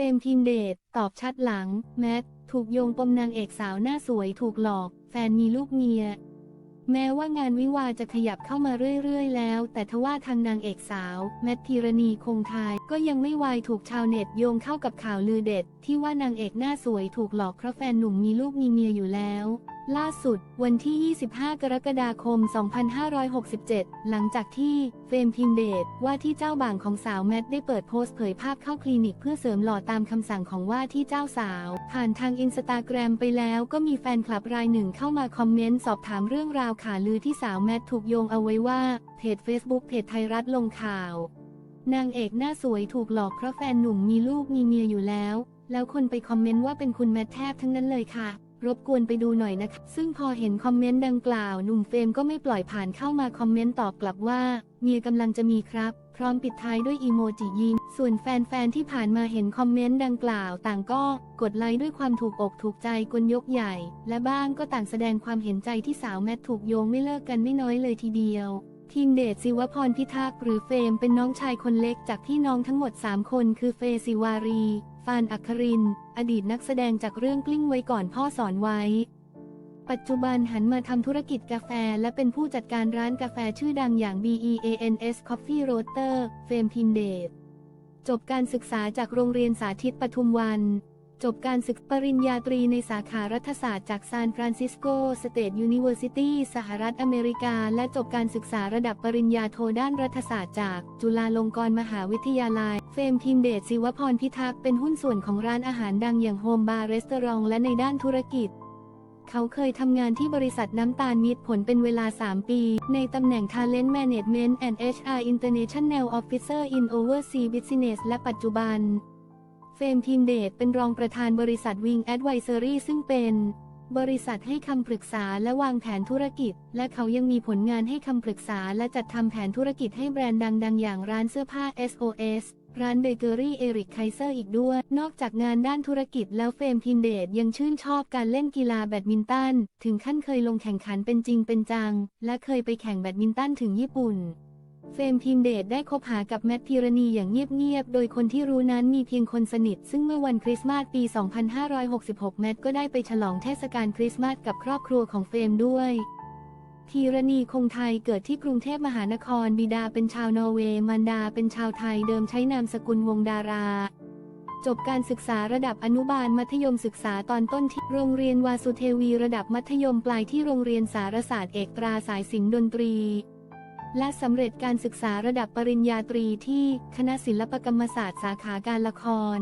รมทีมเดทตอบชัดหลัง แมท ถูกโยงปมนางเอกสาวหน้าสวยถูกหลอก แฟนมีลูกเมีย แม้ว่างานวิวาจะขยับเข้ามาเรื่อยๆ แล้ว แต่ทว่าทางนางเอกสาว แมทธีรณีคงทาย ก็ยังไม่วายถูกชาวเน็ตโยงเข้ากับข่าวลือเด็ด ที่ว่านางเอกหน้าสวยถูกหลอกเพราะแฟนหนุ่มมีลูกมีเมียอยู่แล้ว ล่าสุด วันที่ 25 กรกฎาคม 2567 หลังจากที่เฟรมพิมเดตว่าที่เจ้าบ่างของสาวแมทได้เปิดโพสต์เผยภาพเข้าคลินิกเพื่อเสริมหล่อตามคำสั่งของว่าที่เจ้าสาว ผ่านทางอินสตาแกรมไปแล้วก็มีแฟนคลับรายหนึ่งเข้ามาคอมเมนต์สอบถามเรื่องราวข่าวลือที่สาวแมทถูกโยงเอาไว้ว่าเพจ Facebook เพจไทยรัฐลงข่าว นางเอกหน้าสวยถูกหลอกเพราะแฟนหนุ่มมีลูกมีเมียอยู่แล้ว แล้วคนไปคอมเมนต์ว่าเป็นคุณแมทแทบทั้งนั้นเลยค่ะ รบกวนไปดูหน่อยนะคะ ซึ่งพอเห็นคอมเมนต์ดังกล่าว หนุ่มเฟรมก็ไม่ปล่อยผ่านเข้ามาคอมเมนต์ตอบกลับว่า เมียกำลังจะมีครับ พร้อมปิดท้ายด้วยอีโมจิยิ้มส่วนแฟนๆที่ผ่านมาเห็นคอมเมนต์ดังกล่าว ต่างก็กดไลค์ด้วยความถูกอกถูกใจกลยกใหญ่ และบ้างก็ต่างแสดงความเห็นใจที่สาวแมทถูกโยงไม่เลิกกันไม่น้อยเลยทีเดียวทีมเดชศิวพรพิทักษ์หรือเฟรมเป็นน้องชายคนเล็กจากพี่น้องทั้งหมด 3 คนคือเฟศิวารี ฟานอัคริน อดีตนักแสดงจากเรื่องกลิ้งไว้ก่อนพ่อสอนไว้ ปัจจุบันหันมาทำธุรกิจกาแฟและเป็นผู้จัดการร้านกาแฟชื่อดังอย่าง BEANS Coffee Roaster เฟรมพิมเดชจบการศึกษาจากโรงเรียนสาธิตปทุมวัน จบการศึกปริญญาตรีในสาขารัฐศาสตร์จากซานฟรานซิสโกสเตทยูนิเวอร์ซิตี้สหรัฐอเมริกา และจบการศึกษาระดับปริญญาโทด้านรัฐศาสตร์จาก จุฬาลงกรณ์มหาวิทยาลัย เฟมพิมเดชศิวพรพิทักษ์เป็นหุ้นส่วนของร้านอาหารดังอย่างโฮมบาร์รีสตอรองและในด้านธุรกิจเขาเคยทำงานที่บริษัทน้ำตาลมิตรผลเป็นเวลา 3 ปี ในตำแหน่ง Talent Management and HR International Officer in Overseas Business และปัจจุบัน เฟมทีมเดทเป็นรองประธานบริษัท Wing Advisory ซึ่งเป็นบริษัทให้คำปรึกษาและวางแผนธุรกิจ และเขายังมีผลงานให้คำปรึกษาและจัดทำแผนธุรกิจให้แบรนด์ดัง ๆ อย่างร้านเสื้อผ้า SOS ร้านเบเกอรี่เอริกไคเซอร์อีกด้วย นอกจากงานด้านธุรกิจแล้วเฟมพินเดตยังชื่นชอบการเล่นกีฬาแบดมินตัน ถึงขั้นเคยลงแข่งขันเป็นจริงเป็นจัง และเคยไปแข่งแบดมินตันถึงญี่ปุ่น เฟรมพิมเดตได้คบหากับแมทพีรณีอย่างเงียบ ๆ โดยคนที่รู้นั้นมีเพียงคนสนิท ซึ่งเมื่อวันคริสต์มาสปี 2566 แมทก็ได้ไปฉลองเทศกาลคริสต์มาสกับครอบครัวของเฟรมด้วยธีรณีคงไทยเกิดที่กรุงเทพมหานคร บิดาเป็นชาวนอร์เวย์ มารดาเป็นชาวไทย เดิมใช้นามสกุลวงดารา จบการศึกษาระดับอนุบาลมัธยมศึกษาตอนต้นที่โรงเรียนวาสุเทวี ระดับมัธยมปลายที่โรงเรียนสารศาสตร์เอกตราสายสินดนตรี และสำเร็จการศึกษาระดับปริญญาตรีที่คณะศิลปกรรมศาสตร์สาขาการละคร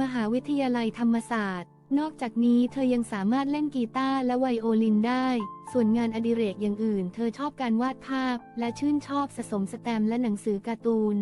มหาวิทยาลัยธรรมศาสตร์ นอกจากนี้เธอยังสามารถเล่นกีตาร์และไวโอลินได้ ส่วนงานอดิเรกอย่างอื่น เธอชอบการวาดภาพ และชื่นชอบสะสมสแตมป์และหนังสือการ์ตูน